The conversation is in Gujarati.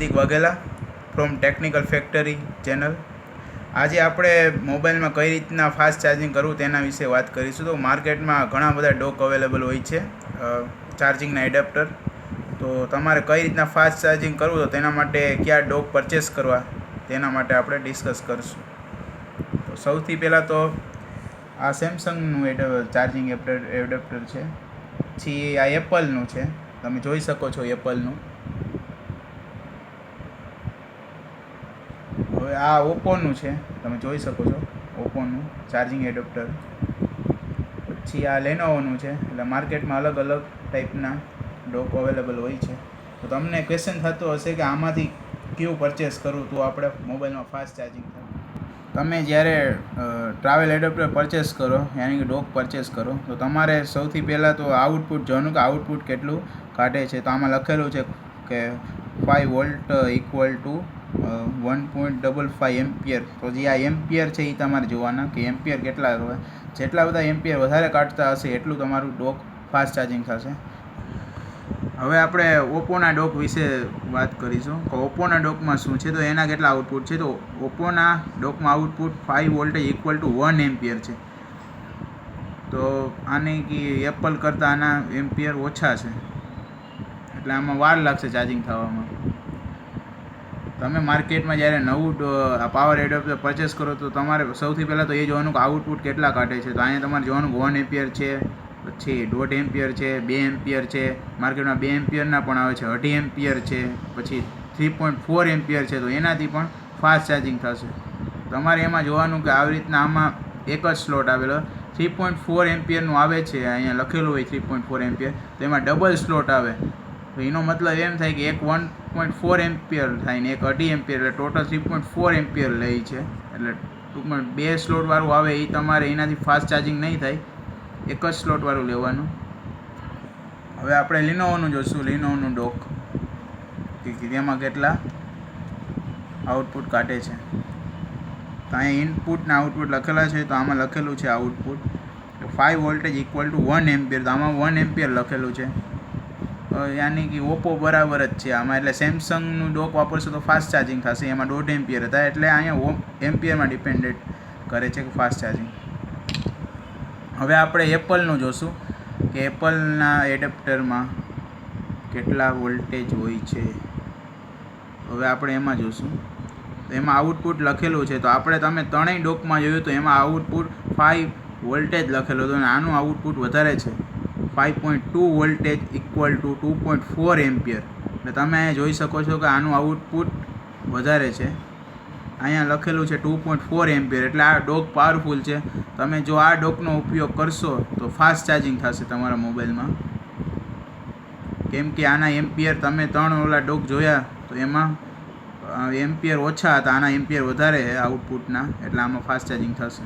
Hardik Vaghela from technical factory channel આજે આપણે મોબાઈલમાં કઈ રીતના ફાસ્ટ ચાર્જિંગ કરવું તેના વિશે વાત કરીશું. તો માર્કેટમાં ઘણા બધા ડોક અવેલેબલ હોય છે ચાર્જિંગના એડેપ્ટર તો તમારે કઈ રીતના ફાસ્ટ ચાર્જિંગ કરવું તો તેના માટે કયા ડોક પરચેસ કરવા તેના માટે આપણે ડિસ્કસ કરીશું. તો સૌથી પહેલાં તો આ સેમસંગનું એડ ચાર્જિંગ એડેપ્ટર છે. પછી આ એપલનું છે. તમે જોઈ શકો છો એપલનું આ ઓપ્પોનું છે, તમે જોઈ શકો છો ઓપ્પોનું ચાર્જિંગ એડોપ્ટર. પછી આ લેનોવોનું છે, એટલે માર્કેટમાં અલગ અલગ ટાઈપના ડોક અવેલેબલ હોય છે. તો તમને ક્વેશ્ચન થતો હશે કે આમાંથી કયું પરચેસ કરવું તો આપણે મોબાઈલમાં ફાસ્ટ ચાર્જિંગ થાય. તમે જ્યારે ટ્રાવેલ એડોપ્ટર પરચેસ કરો, યાની કે ડોક પરચેસ કરો, તો તમારે સૌથી પહેલાં તો આઉટપુટ જોવાનું કે આઉટપુટ કેટલું કાઢે છે? તો આમાં લખેલું છે કે five volt equal to one point double five ampere. તો જે આ એમ્પિયર છે એ તમારે જોવાના કે એમ્પિયર કેટલા જેટલા બધા એમ્પિયર વધારે કાઢતા હશે, એટલું તમારું ડોક ફાસ્ટ ચાર્જિંગ થશે. હવે આપણે ઓપ્પોના ડોક વિશે વાત કરીશું. કે ઓપ્પોના ડોકમાં શું છે? તો એના કેટલા આઉટપુટ છે? તો ઓપ્પોના ડોકમાં output five voltage equal to one ampere છે. તો આની કે એપલ કરતાં આના એમ્પિયર ઓછા છે. એટલે આમાં વાર લાગશે ચાર્જિંગ થવામાં. તમે માર્કેટમાં જ્યારે નવું પાવર એડોપ્ટર પરચેસ કરો, તો તમારે સૌથી પહેલાં તો એ જોવાનું કે આઉટપુટ કેટલા કાઢે છે. તો અહીંયા તમારે જોવાનું વન એમ્પિયર છે, પછી દોઢ એમ્પિયર છે, બે એમ્પિયર છે. માર્કેટમાં બે એમ્પિયરના પણ આવે છે, અઢી એમ્પિયર છે, પછી થ્રી પોઈન્ટ ફોર એમ્પિયર છે. તો એનાથી પણ ફાસ્ટ ચાર્જિંગ થશે. તમારે એમાં જોવાનું કે આવી રીતના આમાં એક જ સ્લોટ આવેલો. થ્રી પોઈન્ટ ફોર એમ્પિયરનું આવે છે, અહીંયા લખેલું હોય થ્રી પોઈન્ટ ફોર એમ્પિયર તો એમાં ડબલ સ્લોટ આવે. તો એનો મતલબ એમ થાય કે એક વન પોઈન્ટ ફોર એમ્પિયર થાય ને એક અઢી એમ્પિયર એટલે total three point four ampere લે છે. એટલે ટૂંકમાં બે સ્લોટવાળું આવે એ તમારે એનાથી ફાસ્ટ ચાર્જિંગ નહીં થાય. એક જ સ્લોટવાળું લેવાનું. હવે આપણે લિનોવોનું જોઈશું લિનોવોનું ડોક કે તેમાં કેટલા આઉટપુટ કાઢે છે. તો અહીંયા ઇનપુટ ને આઉટપુટ લખેલા છે. તો આમાં લખેલું છે output five voltage equal to one ampere તો આમાં વન એમ્પિયર લખેલું છે. યાની કે ઓપ્પો બરાબર જ છે આમાં. એટલે સેમસંગનું ડોક વાપરશો તો ફાસ્ટ ચાર્જિંગ થશે. એમાં દોઢ એમ્પિયર હતા. એટલે અહીંયા એમ્પિયરમાં ડિપેન્ડેડ કરે છે કે ફાસ્ટ ચાર્જિંગ હવે આપણે એપલનું જોશું કે એપલના એડેપ્ટરમાં કેટલા વોલ્ટેજ હોય છે. હવે આપણે એમાં જોશું. એમાં આઉટપુટ લખેલું છે. તો આપણે તમે ત્રણેય ડોકમાં જોયું તો એમાં આઉટપુટ ફાઇવ વોલ્ટેજ લખેલું હતું અને આનું આઉટપુટ વધારે છે. Five point two voltage equal to two point four ampere એટલે તમે અહીંયા જોઈ શકો છો કે આનું આઉટપુટ વધારે છે. અહીંયા લખેલું છે ટુ પોઈન્ટ ફોર એમ્પિયર એટલે આ ડોક પાવરફુલ છે. તમે જો આ ડોકનો ઉપયોગ કરશો તો ફાસ્ટ ચાર્જિંગ થશે તમારા મોબાઈલમાં. કેમ કે આના એમ્પિયર તમે ત્રણ ઓલા ડોક જોયા, તો એમાં એમ્પિયર ઓછા હતા, આના એમ્પિયર વધારે આઉટપુટના એટલે આમાં ફાસ્ટ ચાર્જિંગ થશે.